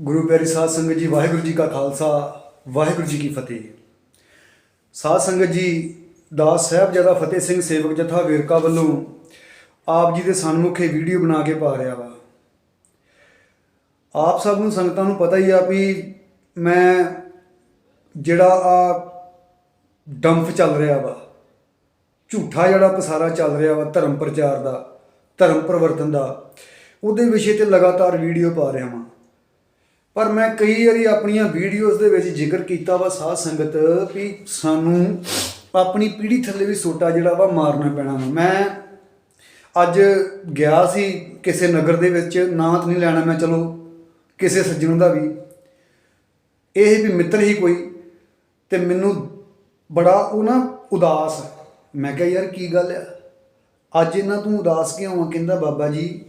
ਗੁਰੂ ਪਿਆਰੀ ਸਾਧ ਸੰਗਤ ਜੀ, ਵਾਹਿਗੁਰੂ ਜੀ ਕਾ ਖਾਲਸਾ, ਵਾਹਿਗੁਰੂ ਜੀ ਕੀ ਫਤਿਹ। ਸਾਧ ਸੰਗਤ ਜੀ, ਦਾਸ ਸਾਹਿਬਜ਼ਾਦਾ ਫਤਿਹ ਸਿੰਘ ਸੇਵਕ ਜਥਾ ਵੇਰਕਾ ਵੱਲੋਂ ਆਪ ਜੀ ਦੇ ਸਨਮੁਖ ਵੀਡੀਓ ਬਣਾ ਕੇ ਪਾ ਰਿਹਾ ਵਾ। ਆਪ ਸਭ ਨੂੰ ਸੰਗਤਾਂ ਨੂੰ ਪਤਾ ਹੀ ਆ ਵੀ ਮੈਂ ਜਿਹੜਾ ਆ ਡੰਫ ਚੱਲ ਰਿਹਾ ਵਾ, ਝੂਠਾ ਜਿਹੜਾ ਪਸਾਰਾ ਚੱਲ ਰਿਹਾ ਵਾ ਧਰਮ ਪ੍ਰਚਾਰ ਦਾ, ਧਰਮ ਪਰਿਵਰਤਨ ਦਾ, ਉਹਦੇ ਵਿਸ਼ੇ ਤੇ ਲਗਾਤਾਰ ਵੀਡੀਓ ਪਾ ਰਿਹਾ ਵਾਂ। ਪਰ ਮੈਂ ਕਈ ਵਾਰੀ ਆਪਣੀਆਂ ਵੀਡੀਓਜ਼ ਦੇ ਵਿੱਚ ਜ਼ਿਕਰ ਕੀਤਾ ਵਾ ਸਾਧ ਸੰਗਤ ਵੀ ਸਾਨੂੰ ਆਪਣੀ ਪੀੜ੍ਹੀ ਥੱਲੇ ਵੀ ਸੋਟਾ ਜਿਹੜਾ ਵਾ ਮਾਰਨਾ ਪੈਣਾ ਵਾ। ਮੈਂ ਅੱਜ ਗਿਆ ਸੀ ਕਿਸੇ ਨਗਰ ਦੇ ਵਿੱਚ, ਨਾਂ ਤਾਂ ਨਹੀਂ ਲੈਣਾ, ਮੈਂ ਚਲੋ ਕਿਸੇ ਸੱਜਣ ਦਾ ਵੀ। ਇਹ ਵੀ ਮਿੱਤਰ ਹੀ ਕੋਈ ਤੇ ਮੈਨੂੰ ਬੜਾ ਉਹ ਨਾ ਉਦਾਸ ਮੈਂ ਕਿਹਾ, ਯਾਰ, ਕੀ ਗੱਲ ਆ? ਅੱਜ ਇਹਨਾਂ ਤੂੰ ਉਦਾਸ ਕਿਉਂ ਆ? ਕਹਿੰਦਾ, ਬਾਬਾ ਜੀ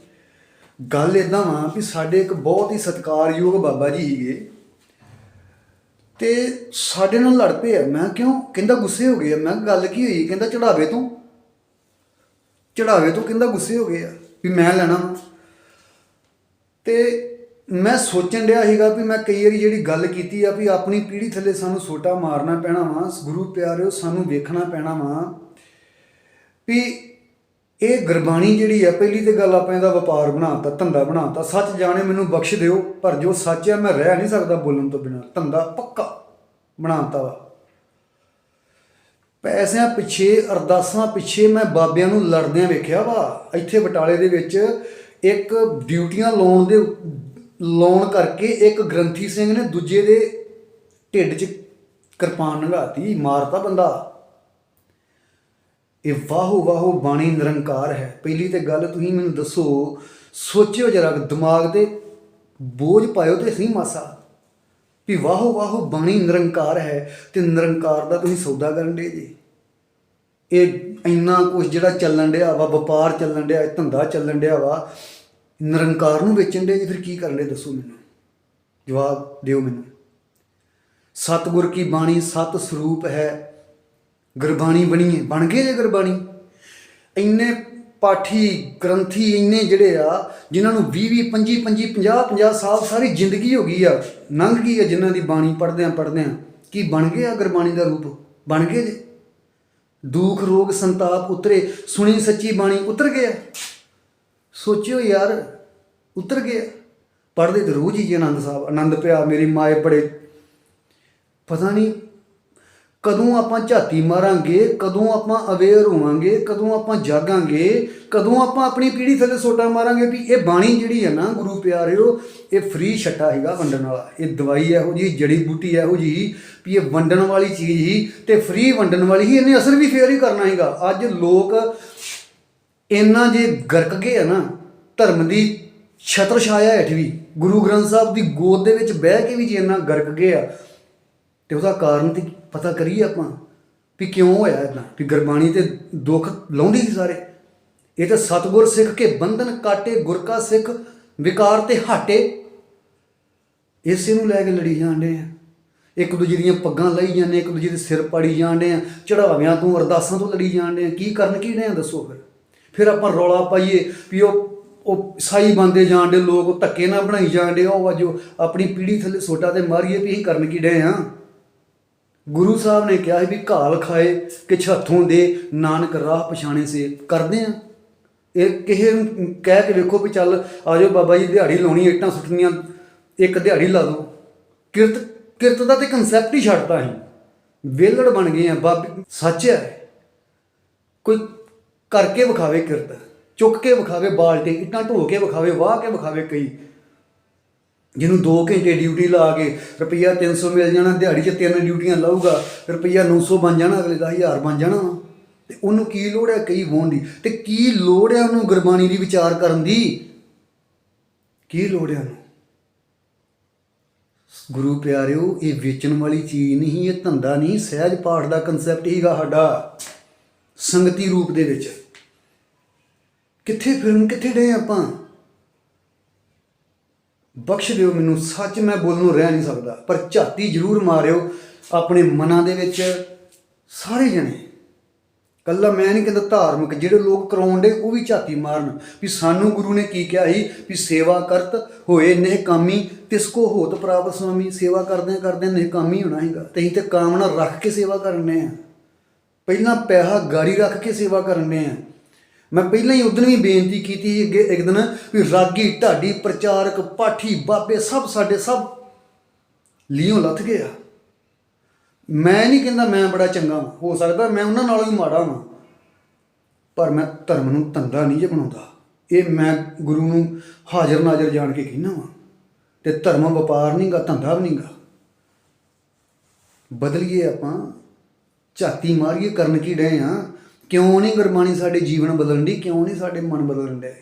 ਗੱਲ ਇਦਾਂ ਵਾ ਵੀ ਸਾਡੇ ਇੱਕ ਬਹੁਤ ਹੀ ਸਤਿਕਾਰਯੋਗ ਬਾਬਾ ਜੀ ਹੀਗੇ ਤੇ ਸਾਡੇ ਨਾਲ ਲੜ ਪਏ ਆ। ਮੈਂ ਕਿਉਂ? ਕਹਿੰਦਾ ਗੁੱਸੇ ਹੋ ਗਏ ਆ। ਮੈਂ ਕਿਹਾ, ਗੱਲ ਕੀ ਹੋਈ? ਕਹਿੰਦਾ ਚੜਾਵੇ ਤੋਂ। ਚੜਾਵੇ ਤੋਂ ਕਹਿੰਦਾ ਗੁੱਸੇ ਹੋ ਗਏ ਆ ਵੀ ਮੈਂ ਲੈਣਾ ਵਾ। ਤੇ ਮੈਂ ਸੋਚਣ ਡਿਆ ਸੀਗਾ ਵੀ ਮੈਂ ਕਈ ਵਾਰੀ ਜਿਹੜੀ ਗੱਲ ਕੀਤੀ ਆ ਵੀ ਆਪਣੀ ਪੀੜ੍ਹੀ ਥੱਲੇ ਸਾਨੂੰ ਸੋਟਾ ਮਾਰਨਾ ਪੈਣਾ ਵਾ। ਗੁਰੂ ਪਿਆਰਿਓ, ਸਾਨੂੰ ਵੇਖਣਾ ਪੈਣਾ ਵਾ। ਵੀ ਇਹ ਗੁਰਬਾਣੀ ਜਿਹੜੀ ਆ, ਪਹਿਲੀ ਤੇ ਗੱਲ ਆਪਾਂ ਇਹਦਾ ਵਪਾਰ ਬਣਾਤਾ, ਧੰਦਾ ਬਣਾਤਾ। ਸੱਚ ਜਾਣੇ ਮੈਨੂੰ ਬਖਸ਼ ਦਿਓ, ਪਰ ਜੋ ਸੱਚ ਆ, ਮੈਂ ਰਹਿ ਨਹੀਂ ਸਕਦਾ ਬੋਲਣ ਤੋਂ ਬਿਨਾ। ਧੰਦਾ ਪੱਕਾ ਬਣਾਤਾ ਵਾ। ਪੈਸਿਆਂ ਪਿੱਛੇ, ਅਰਦਾਸਾਂ ਪਿੱਛੇ ਮੈਂ ਬਾਬਿਆਂ ਨੂੰ ਲੜਦਿਆਂ ਵੇਖਿਆ ਵਾ। ਇੱਥੇ ਬਟਾਲੇ ਦੇ ਵਿੱਚ ਇੱਕ ਡਿਊਟੀਆਂ ਲਾਉਣ ਦੇ, ਲਾਉਣ ਕਰਕੇ ਇੱਕ ਗ੍ਰੰਥੀ ਸਿੰਘ ਨੇ ਦੂਜੇ ਦੇ ਢਿੱਡ 'ਚ ਕਿਰਪਾਨ ਨੰਗਾਤੀ ਮਾਰਤਾ ਬੰਦਾ। ਇਹ ਵਾਹੋ ਵਾਹੋ ਬਾਣੀ ਨਿਰੰਕਾਰ ਹੈ। ਪਹਿਲੀ ਤੇ ਗੱਲ ਤੁਸੀਂ ਮੈਨੂੰ ਦੱਸੋ, ਸੋਚਿਓ ਜਰਾ, ਦਿਮਾਗ ਤੇ ਬੋਝ ਪਾਇਓ ਤੇ ਸਹੀ ਮਾਸਾ। ਵੀ ਵਾਹੋ ਵਾਹੋ ਬਾਣੀ ਨਿਰੰਕਾਰ ਹੈ ਤੇ ਨਿਰੰਕਾਰ ਦਾ ਤੁਸੀਂ ਸੌਦਾ ਕਰਨ ਦੇ ਜੀ। ਇਹ ਇੰਨਾ ਕੁਝ ਜਿਹੜਾ ਚੱਲਣ ਡਿਆ ਵਾ, ਵਪਾਰ ਚੱਲਣ ਡਿਆ ਧੰਦਾ ਚੱਲਣ ਡਿਆ ਵਾ, ਨਿਰੰਕਾਰ ਨੂੰ ਵੇਚਣ ਦੇ ਜੀ, ਫਿਰ ਕੀ ਕਰਨ ਦੇ ਦੱਸੋ ਮੈਨੂੰ? ਜਵਾਬ ਦਿਓ ਮੈਨੂੰ। ਸਤਿਗੁਰ ਕੀ ਬਾਣੀ ਸਤ ਸਰੂਪ ਹੈ ਗੁਰਬਾਣੀ ਬਣੀਏ ਬਣ ਗਏ ਜੇ ਗੁਰਬਾਣੀ? ਇੰਨੇ ਪਾਠੀ, ਗ੍ਰੰਥੀ ਇੰਨੇ ਜਿਹੜੇ ਆ, ਜਿਨ੍ਹਾਂ ਨੂੰ 20 20 25 25 50 50 ਸਾਲ ਸਾਰੀ ਜ਼ਿੰਦਗੀ ਹੋ ਗਈ ਆ, ਲੰਘ ਗਈ ਆ ਜਿਨ੍ਹਾਂ ਦੀ ਬਾਣੀ ਪੜ੍ਹਦਿਆਂ ਪੜ੍ਹਦਿਆਂ। ਕੀ ਬਣ ਗਏ ਆ ਗੁਰਬਾਣੀ ਦਾ ਰੂਪ? ਬਣ ਗਏ ਜੇ ਦੁੱਖ, ਰੋਗ, ਸੰਤਾਪ ਉਤਰੇ, ਸੁਣੀ ਸੱਚੀ ਬਾਣੀ ਉਤਰ ਗਿਆ। ਸੋਚਿਓ ਯਾਰ, ਉਤਰ ਗਿਆ। ਪੜ੍ਹਦੇ ਤੇ ਰੋਜ਼ ਹੀ ਜੀ ਆਨੰਦ ਸਾਹਿਬ, ਆਨੰਦ ਪਿਆ, ਮੇਰੀ ਮਾਏ ਬੜੇ, ਪਤਾ ਨਹੀਂ ਕਦੋਂ ਆਪਾਂ ਝਾਤੀ ਮਾਰਾਂਗੇ, ਕਦੋਂ ਆਪਾਂ ਅਵੇਅਰ ਹੋਵਾਂਗੇ, ਕਦੋਂ ਆਪਾਂ ਜਾਗਾਂਗੇ, ਕਦੋਂ ਆਪਾਂ ਆਪਣੀ ਪੀੜ੍ਹੀ ਥੱਲੇ ਸੋਟਾ ਮਾਰਾਂਗੇ ਵੀ ਇਹ ਬਾਣੀ ਜਿਹੜੀ ਹੈ ਨਾ ਗੁਰੂ ਪਿਆਰਿਓ, ਇਹ ਫ੍ਰੀ ਛੱਟਾ ਹੈਗਾ ਵੰਡਣ ਵਾਲਾ। ਇਹ ਦਵਾਈ ਇਹੋ ਜੀ ਜੜੀ ਬੂਟੀ ਇਹੋ ਜੀ ਵੀ ਇਹ ਵੰਡਣ ਵਾਲੀ ਚੀਜ਼ ਹੀ ਤੇ ਫ੍ਰੀ ਵੰਡਣ ਵਾਲੀ ਹੀ ਇਹਨੇ ਅਸਰ ਵੀ ਫੇਰ ਹੀ ਕਰਨਾ ਹੈਗਾ। ਅੱਜ ਲੋਕ ਇੰਨਾ ਜੇ ਗਰਕ ਗਏ ਆ ਨਾ, ਧਰਮ ਦੀ ਛਤਰ ਛਾਇਆ ਹੇਠ ਵੀ, ਗੁਰੂ ਗ੍ਰੰਥ ਸਾਹਿਬ ਦੀ ਗੋਦ ਦੇ ਵਿੱਚ ਬਹਿ ਕੇ ਵੀ ਜੇ ਇੰਨਾ ਗਰਕ ਗਏ ਆ ਤੇ ਉਹਦਾ ਕਾਰਨ ਤੇ ਪਤਾ ਕਰੀਏ ਆਪਾਂ ਵੀ ਕਿਉਂ ਹੋਇਆ ਇਦਾਂ ਵੀ ਗੁਰਬਾਣੀ ਤੇ ਦੁੱਖ ਲਾਉਂਦੀ ਸੀ ਸਾਰੇ। ਇਹ ਤਾਂ ਸਤਗੁਰ ਸਿੱਖ ਕੇ ਬੰਧਨ ਕਾਟੇ ਗੁਰ ਕਾ ਸਿੱਖ, ਵਿਕਾਰ ਤੇ ਹਾਟੇ। ਇਸੇ ਨੂੰ ਲੈ ਕੇ ਲੜੀ ਜਾਂਦੇ ਆ। ਇੱਕ ਦੂਜੇ ਦੀਆਂ ਪੱਗਾਂ ਲਈ ਜਾਂਦੇ ਇੱਕ ਦੂਜੇ ਦੇ ਸਿਰ ਪਾੜੀ ਜਾਂਦੇ ਆ ਚੜਾਵਿਆਂ ਤੋਂ, ਅਰਦਾਸਾਂ ਤੋਂ ਲੜੀ ਜਾਂਦੇ ਆ। ਕੀ ਕਰਨ, ਕੀ ਨੇ ਦੱਸੋ ਫਿਰ। ਫਿਰ ਆਪਾਂ ਰੌਲਾ ਪਾਈਏ ਵੀ ਉਹ ਉਹ ਸਾਈ ਬੰਦੇ ਜਾਂਦੇ ਲੋਕ ਧੱਕੇ ਨਾਲ ਬਣਾਈ ਜਾਂਦੇ ਉਹ ਵਜੋ ਆਪਣੀ ਪੀੜੀ ਥੱਲੇ ਸੋਟਾ ਤੇ ਮਾਰੀਏ ਵੀ ਅਸੀਂ ਕਰਨ ਕੀ ਡੇ ਆ। ਗੁਰੂ ਸਾਹਿਬ ਨੇ ਕਿਹਾ ਸੀ ਵੀ ਘਾਲ ਖਾਏ ਕਿ ਛੱਥੋਂ ਦੇ ਨਾਨਕ ਰਾਹ ਪਛਾਣੇ ਸੇ। ਕਰਦੇ ਆ। ਇਹ ਕਿਸੇ ਨੂੰ ਕਹਿ ਕੇ ਵੇਖੋ ਵੀ ਚੱਲ ਆਜੋ ਬਾਬਾ ਜੀ, ਦਿਹਾੜੀ ਲਾਉਣੀ, ਇੱਟਾਂ ਸੁੱਟਣੀਆਂ, ਇੱਕ ਦਿਹਾੜੀ ਲਾ ਦੋ। ਕਿਰਤ ਕਿਰਤ ਦਾ ਤੇ ਕਨਸੈਪਟ ਹੀ ਛੱਡਤਾ ਸੀ ਵੇਲੜ ਬਣ ਗਏ ਆ ਬਾਬੇ। ਸੱਚ ਹੈ। ਕੋਈ ਕਰਕੇ ਵਿਖਾਵੇ ਕਿਰਤ, ਚੁੱਕ ਕੇ ਵਿਖਾਵੇ ਬਾਲਟੀ, ਇੱਟਾਂ ਢੋ ਕੇ ਵਿਖਾਵੇ, ਵਾਹ ਕੇ ਵਿਖਾਵੇ ਕਈ। ਜਿਹਨੂੰ 2 ਘੰਟੇ ਡਿਊਟੀ ਲਾ ਕੇ ਰੁਪਈਆ 300 ਮਿਲ ਜਾਣਾ, ਦਿਹਾੜੀ 'ਚ ਤਿੰਨ ਡਿਊਟੀਆਂ ਲਾਊਗਾ, ਰੁਪਈਆ 900 ਬਣ ਜਾਣਾ, ਅਗਲੇ ਦਾ 10000 ਬਣ ਜਾਣਾ ਵਾ। ਤੇ ਉਹਨੂੰ ਕੀ ਲੋੜ ਹੈ, ਕਈ ਹੋਣ ਦੀ। ਤੇ ਕੀ ਲੋੜ ਹੈ ਉਹਨੂੰ ਗੁਰਬਾਣੀ ਦੀ ਵਿਚਾਰ ਕਰਨ ਦੀ? ਕੀ ਲੋੜ ਹੈ ਉਹਨੂੰ? ਗੁਰੂ ਪਿਆਰਿਓ, ਇਹ ਵੇਚਣ ਵਾਲੀ ਚੀਜ਼ ਨਹੀਂ, ਇਹ ਧੰਦਾ ਨਹੀਂ, ਸਹਿਜ ਪਾਠ ਦਾ ਕਨਸੈਪਟ ਹੀਗਾ ਸਾਡਾ, ਸੰਗਤੀ ਰੂਪ ਦੇ ਵਿੱਚ। ਕਿੱਥੇ ਫਿਰਨ, ਕਿੱਥੇ ਡੇ ਆਪਾਂ? ਬਖਸ਼ ਦਿਓ ਮੈਨੂੰ, ਸੱਚ ਮੈਂ ਬੋਲਣ ਨੂੰ ਰਹਿ ਨਹੀਂ ਸਕਦਾ, ਪਰ ਝਾਤੀ ਜ਼ਰੂਰ ਮਾਰਿਓ ਆਪਣੇ ਮਨਾਂ ਦੇ ਵਿੱਚ ਸਾਰੇ ਜਣੇ। ਕੱਲਾ ਮੈਂ ਨਹੀਂ ਕਹਿੰਦਾ ਧਾਰਮਿਕ, ਜਿਹੜੇ ਲੋਕ ਕਰਾਉਣ ਦੇ ਉਹ ਵੀ ਝਾਤੀ ਮਾਰਨ। ਵੀ ਸਾਨੂੰ ਗੁਰੂ ਨੇ ਕੀ ਕਿਹਾ ਸੀ? ਵੀ ਸੇਵਾ ਕਰਤ ਹੋਏ ਨਹਿ ਕਾਮੀ ਤਿਸ ਕੋ ਹੋਤ ਪ੍ਰਾਪਤ ਸੁਆਮੀ। ਸੇਵਾ ਕਰਦੇ ਕਰਦੇ ਨਹਿ ਹੋਣਾ ਹੈਗਾ। ਤੇ ਅਸੀਂ ਤੇ ਕਾਮਨਾ ਰੱਖ ਕੇ ਸੇਵਾ ਕਰਨੇ ਆ। ਪਹਿਲਾਂ ਪੈਸਾ ਗਾੜੀ ਰੱਖ ਕੇ ਸੇਵਾ ਕਰਨੇ ਆ। ਮੈਂ ਪਹਿਲਾਂ ਹੀ ਉਦੋਂ ਵੀ ਬੇਨਤੀ ਕੀਤੀ ਸੀ ਅੱਗੇ ਇੱਕ ਦਿਨ ਵੀ ਰਾਗੀ ਢਾਡੀ ਪ੍ਰਚਾਰਕ ਪਾਠੀ ਬਾਬੇ ਸਭ ਸਾਡੇ ਸਭ ਲੀਓਂ ਲੱਥ ਗਏ ਆ ਮੈਂ ਨਹੀਂ ਕਹਿੰਦਾ ਮੈਂ ਬੜਾ ਚੰਗਾ ਹਾਂ ਹੋ ਸਕਦਾ ਮੈਂ ਉਹਨਾਂ ਨਾਲੋਂ ਵੀ ਮਾੜਾ ਹਾਂ ਪਰ ਮੈਂ ਧਰਮ ਨੂੰ ਧੰਦਾ ਨਹੀਂ ਜੇ ਬਣਾਉਂਦਾ। ਇਹ ਮੈਂ ਗੁਰੂ ਨੂੰ ਹਾਜ਼ਰ ਨਾਜ਼ਰ ਜਾਣ ਕੇ ਕਹਿਣਾ ਵਾਂ ਤੇ ਧਰਮ ਵਪਾਰ ਨਹੀਂਗਾ ਧੰਦਾ ਵੀ ਨਹੀਂਗਾ ਬਦਲੀਏ ਆਪਾਂ, ਝਾਤੀ ਮਾਰੀਏ, ਕਰਨ ਕੀ ਡਏ ਆ? ਕਿਉਂ ਨਹੀਂ ਗੁਰਬਾਣੀ ਸਾਡੇ ਜੀਵਨ ਬਦਲਣ ਦੀ ਕਿਉਂ ਨਹੀਂ ਸਾਡੇ ਮਨ ਬਦਲਣ ਦੇ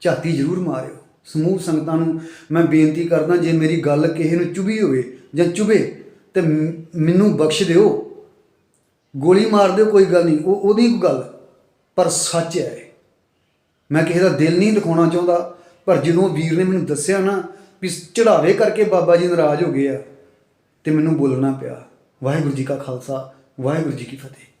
ਝਾਤੀ ਜ਼ਰੂਰ ਮਾਰਿਓ। ਸਮੂਹ ਸੰਗਤਾਂ ਨੂੰ ਮੈਂ ਬੇਨਤੀ ਕਰਦਾ, ਜੇ ਮੇਰੀ ਗੱਲ ਕਿਸੇ ਨੂੰ ਚੁਭੀ ਹੋਵੇ ਜਾਂ ਚੁਭੇ, ਤੇ ਮੈਨੂੰ ਬਖਸ਼ ਦਿਓ। ਗੋਲੀ ਮਾਰ ਦਿਓ, ਕੋਈ ਗੱਲ ਨਹੀਂ। ਉਹ, ਉਹਦੀ ਗੱਲ, ਪਰ ਸੱਚ ਹੈ। ਮੈਂ ਕਿਸੇ ਦਾ ਦਿਲ ਨਹੀਂ ਦਿਖਾਉਣਾ ਚਾਹੁੰਦਾ, ਪਰ ਜਦੋਂ ਵੀਰ ਨੇ ਮੈਨੂੰ ਦੱਸਿਆ ਨਾ ਵੀ ਚੜਾਵੇ ਕਰਕੇ ਬਾਬਾ ਜੀ ਨਾਰਾਜ਼ ਹੋ ਗਏ ਆ, ਤੇ ਮੈਨੂੰ ਬੋਲਣਾ ਪਿਆ, ਵਾਹਿਗੁਰੂ ਜੀ ਕਾ ਖਾਲਸਾ, ਵਾਹਿਗੁਰੂ ਜੀ ਕੀ ਫਤਿਹ।